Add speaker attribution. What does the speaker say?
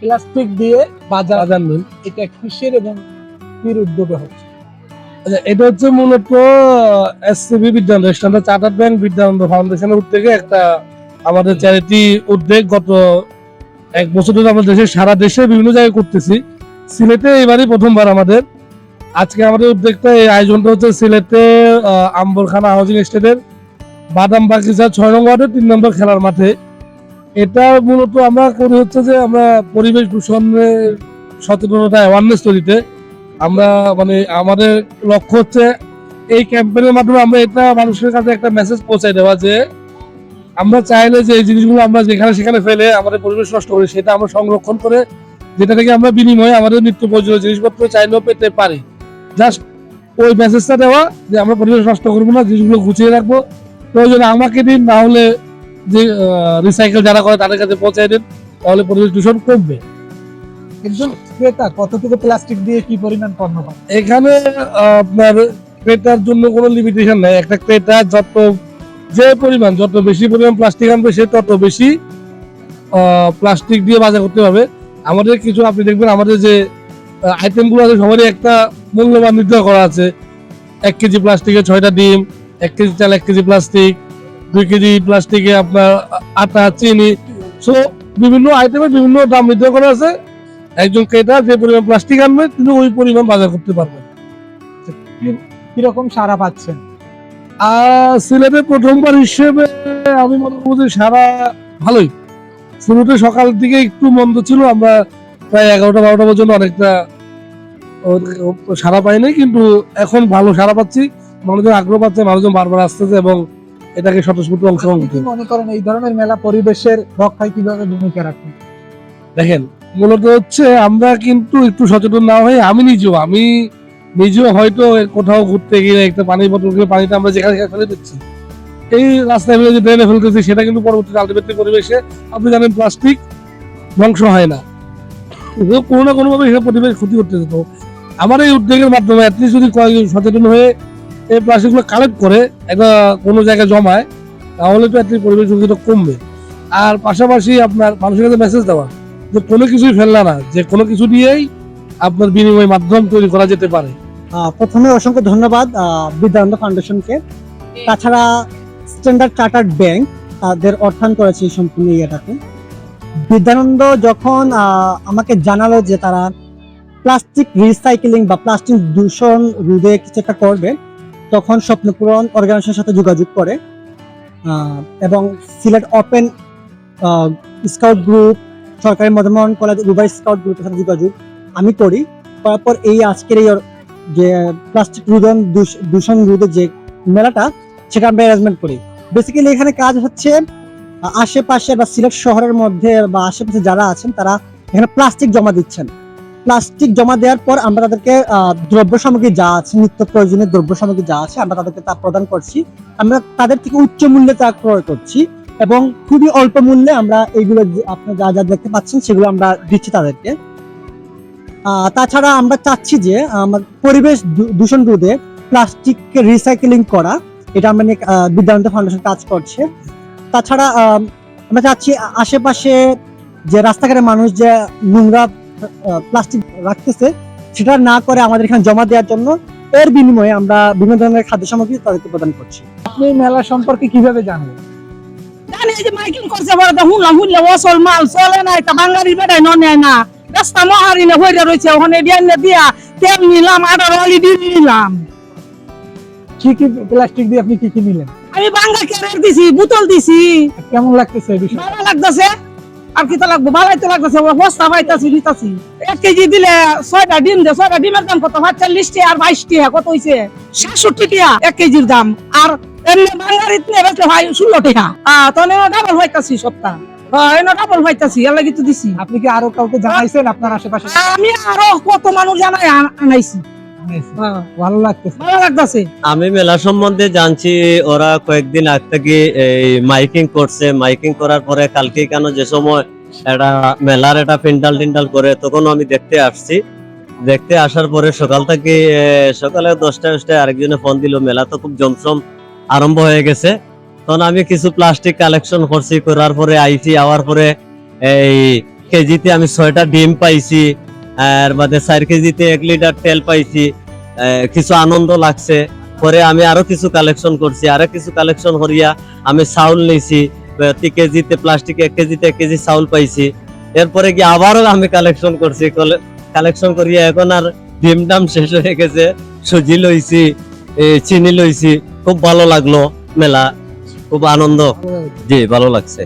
Speaker 1: Plastic দিয়ে বাজার
Speaker 2: বাজার মিল
Speaker 1: এটা কিসের এবং কির উদ্যোগে হচ্ছে?
Speaker 2: আচ্ছা এটা হচ্ছে মূলত SCB Bidyanondo standard chartered bank Bidyanondo ফাউন্ডেশনের উদ্যোগে একটা আমাদের চ্যারিটি উদ্যোগ গত এক বছর ধরে আমাদের দেশে, সারা দেশে বিভিন্ন জায়গায় করতেছি। সিলেটে এবারই প্রথমবার আমাদের। আজকে আমাদের উদ্যোগটা, এই আয়োজনটা হচ্ছে সিলেটে আম্বরখানা হাউজিং স্টেটের বাদাম বাগিচা ছয় নম্বর তিন নম্বর খেলার মাঠে। এটা মূলত আমরা করি হচ্ছে যে আমরা পরিবেশ দূষণের সচেতনতা অ্যাওয়ারনেস তৈরিতে। আমরা মানে আমাদের লক্ষ্য হচ্ছে এই ক্যাম্পেইনের মাধ্যমে আমরা এটা মানুষের কাছে একটা মেসেজ পৌঁছাই দেওয়া যে আমরা চাইলে যে এই জিনিসগুলো আমরা যেখানে সেখানে ফেলে আমাদের পরিবেশ নষ্ট করি সেটা আমরা সংরক্ষণ করে, যেটা থেকে আমরা বিনিময়ে আমাদের নিত্য প্রয়োজনীয় জিনিসপত্র চাইলেও পেতে পারি। জাস্ট ওই মেসেজটা দেওয়া যে আমরা পরিবেশ নষ্ট করব না, জিনিসগুলো গুছিয়ে রাখব। প্রয়োজনে আমাকে দিন, না হলে যে রিসাইকেল যারা করে তাদের কাছে পৌঁছায় দিন তাহলে পরিবেশ দূষণ কমবে।
Speaker 1: একজন ক্রেতা কতটুকু প্লাস্টিক দিয়ে কি পরিমাণ পণ্য পায়
Speaker 2: এখানে আপনার ক্রেতার জন্য কোনো লিমিটেশন নাই। একটা ক্রেতা যত যে পরিমাণ যত বেশি পরিমাণ প্লাস্টিক আনবে সে তত বেশি প্লাস্টিক দিয়ে বাজার করতে পারবে। আমাদের কিছু আপনি দেখবেন আমাদের যে আইটেমগুলো আছে সবারই একটা মূল্যবান নির্ধারণ করা আছে। এক কেজি প্লাস্টিকে ছয়টা ডিম এক কেজি চাল এক কেজি প্লাস্টিক দুই কেজি প্লাস্টিকে আপনার আটা চিনি সো বিভিন্ন আইটেমের বিভিন্ন দাম নির্ধারণ করা আছে। একজন ক্রেতা যে পরিমাণ প্লাস্টিক আনবে তিনি ওই পরিমাণ বাজার করতে পারবেন।
Speaker 1: কীরকম সারা পাচ্ছেন?
Speaker 2: সিলেটে প্রথমবার হিসেবে আমি মনে করব যে সারা ভালোই। শুরুতে সকাল দিকে একটু মন্দ ছিল আমরা প্রায় এগারোটা বারোটা পর্যন্ত অনেকটা সারা পাইনি কিন্তু এখন ভালো সারা পাচ্ছি। মানুষজন আগ্রহ পাচ্ছে মানুষজন বারবার আসতেছে এবং এটাকে স্বতঃস্ফূর্ত অংশগ্রহণ করতে
Speaker 1: মনে করেন এই ধরনের মেলা পরিবেশের রক্ষায় কীভাবে ভূমিকা রাখে?
Speaker 2: দেখেন মূলত হচ্ছে আমরা কিন্তু একটু সচেতন না হয়ে আমি নিজেও আমি নিজেও হয়তো কোথাও ঘুরতে গিয়ে একটা পানির বোতল পানিটা আমরা যেখানে সেখানে ফেলে দিচ্ছি। এই রাস্তায় ফেলে যে ড্রেনে ফেলতেছি সেটা কিন্তু পরবর্তীতে আলটিমেটলি পরিবেশে আপনি জানেন প্লাস্টিক ধ্বংস হয় না। কোনো না কোনোভাবে সেটা পরিবেশ ক্ষতি করতে যেত। আমার এই উদ্যোগের মাধ্যমে অ্যাটলিস্ট যদি সচেতন হয়ে এই প্লাস্টিকগুলো কালেক্ট করে একটা কোনো জায়গায় জমায়, তাহলে তো অ্যাটলিস্ট পরিবেশ ঝুঁকিটা কমবে। আর পাশাপাশি আপনার মানুষের কাছে মেসেজ দেওয়া, যে কোনো কিছুই ফেললা না, যে কোনো কিছু দিয়েই আপনার বিনিময় মাধ্যম তৈরি করা যেতে পারে।
Speaker 3: প্রথমে অসংখ্য ধন্যবাদ বিদ্যানন্দ ফাউন্ডেশনকে। তাছাড়া স্ট্যান্ডার্ড চার্টার্ড ব্যাংক, তাদের অর্থায়ন করেছে এই সম্পূর্ণ ইয়েটাকে। বিদ্যানন্দ যখন আমাকে জানালো যে তারা প্লাস্টিক রিসাইকেলিং বা প্লাস্টিক দূষণ রোধে কিছু একটা করবে তখন স্বপ্নপূরণ অর্গানাইজেশনের সাথে যোগাযোগ করে এবং সিলেট ওপেন স্কাউট গ্রুপ সরকারি মদনমোহন কলেজ রুবাই স্কাউট গ্রুপের সাথে যোগাযোগ আমি করি। করার পর এই আজকের এই যে প্লাস্টিক রোধন দূষণ রোধের যে মেলাটা, সেটা আমরা অ্যারেঞ্জমেন্ট করি। বেসিক্যালি এখানে কাজ হচ্ছে, আশেপাশে বা সিলেট শহরের মধ্যে বা আশেপাশে যারা আছেন, তারা এখানে প্লাস্টিক জমা দিচ্ছেন। প্লাস্টিক জমা দেওয়ার পর আমরা তাদেরকে দ্রব্য সামগ্রী যা আছে নিত্য প্রয়োজনীয় দ্রব্য সামগ্রী যা আছে আমরা তাদেরকে তা প্রদান করছি। আমরা তাদের থেকে উচ্চ মূল্যে তা ক্রয় করছি এবং খুবই অল্প মূল্যে আমরা এইগুলো আপনি যা যা দেখতে পাচ্ছেন সেগুলো আমরা দিচ্ছি তাদেরকে। তাছাড়া আমরা চাচ্ছি যে আমার পরিবেশ দূষণ রোধে প্লাস্টিককে রিসাইকেলিং করা এটা আমরা নিয়ে ফাউন্ডেশন কাজ করছে। তাছাড়া আম, আমরা চাচ্ছি আশেপাশে যে রাস্তাঘাটে মানুষ যে নোংরা প্লাস্টিক রাখতেছে সেটা না করে আমাদের এখানে জমা দেওয়ার জন্য এর বিনিময়ে আমরা বিভিন্ন ধরনের খাদ্য সামগ্রী তাদেরকে প্রদান করছি।
Speaker 1: আপনি মেলা সম্পর্কে কীভাবে জানলেন
Speaker 4: জানি যে মাইকিং করছে বড় হুনলাম হুনলে অসল মাল চলে না এটা বাঙালি বেড়াই ন নেয় না। রাস্তা মহারি হইরে রয়েছে ওখানে দিয়ে দিয়া তেল নিলাম আটার আলি দিয়ে নিলাম।
Speaker 1: কি কি প্লাস্টিক দিয়ে আপনি কি কি নিলেন?
Speaker 4: আমি বাঙ্গা ক্যারেট দিছি বোতল দিছি।
Speaker 1: কেমন লাগতেছে বিষয়?
Speaker 4: ভালো লাগতেছে। আর কি তো লাগবো? ভালোই তো লাগতেছে বস্তা পাইতাছি দিতাছি এক কেজি দিলে ছয়টা ডিম দে ছয়টা ডিমের দাম কত? ভাত চল্লিশ টাকা আর বাইশ টাকা কত হইছে? সাতষট্টি টাকা এক কেজির দাম। আর এমনি বাঙালিত নিয়ে বেচলে ভাই ষোলো টাকা আহ তখন ডাবল হইতাছি সপ্তাহ
Speaker 1: আপনি কি আরও কাউকে জানাইছেন আপনার আশেপাশে?
Speaker 4: আমি আরও কত মানুষ জানাই আনাইছি।
Speaker 1: ভালো লাগতেছে।
Speaker 4: ভালো লাগতেছে।
Speaker 5: আমি মেলা সম্বন্ধে জানছি ওরা কয়েকদিন আগ থেকে এই মাইকিং করছে। মাইকিং করার পরে কালকে কেন যে সময় একটা মেলার একটা পেন্ডাল টিন্ডাল করে তখন আমি দেখতে আসছি। দেখতে আসার পরে সকাল থেকে সকালে দশটা দশটায় আরেকজনে ফোন দিল মেলা তো খুব জমসম আরম্ভ হয়ে গেছে। তখন আমি কিছু প্লাস্টিক কালেকশন করছি করার পরে আইসি আওয়ার পরে এই কেজিতে আমি ছয়টা ডিম পাইছি। আর বাদে চার কেজিতে এক লিটার তেল পাইছি। কিছু আনন্দ লাগছে। পরে আমি আরও কিছু কালেকশন করছি। আরও কিছু কালেকশন করিয়া আমি চাউল নিয়েছি প্রতি কেজিতে প্লাস্টিক এক কেজিতে এক কেজি চাউল পাইছি। এরপরে কি আবারও আমি কালেকশন করছি। কালেকশন করিয়া এখন আর ডিম দাম শেষ হয়ে গেছে। সুজি লইছি চিনি লইছি। খুব ভালো লাগল মেলা। খুব আনন্দ। জি, ভালো লাগছে।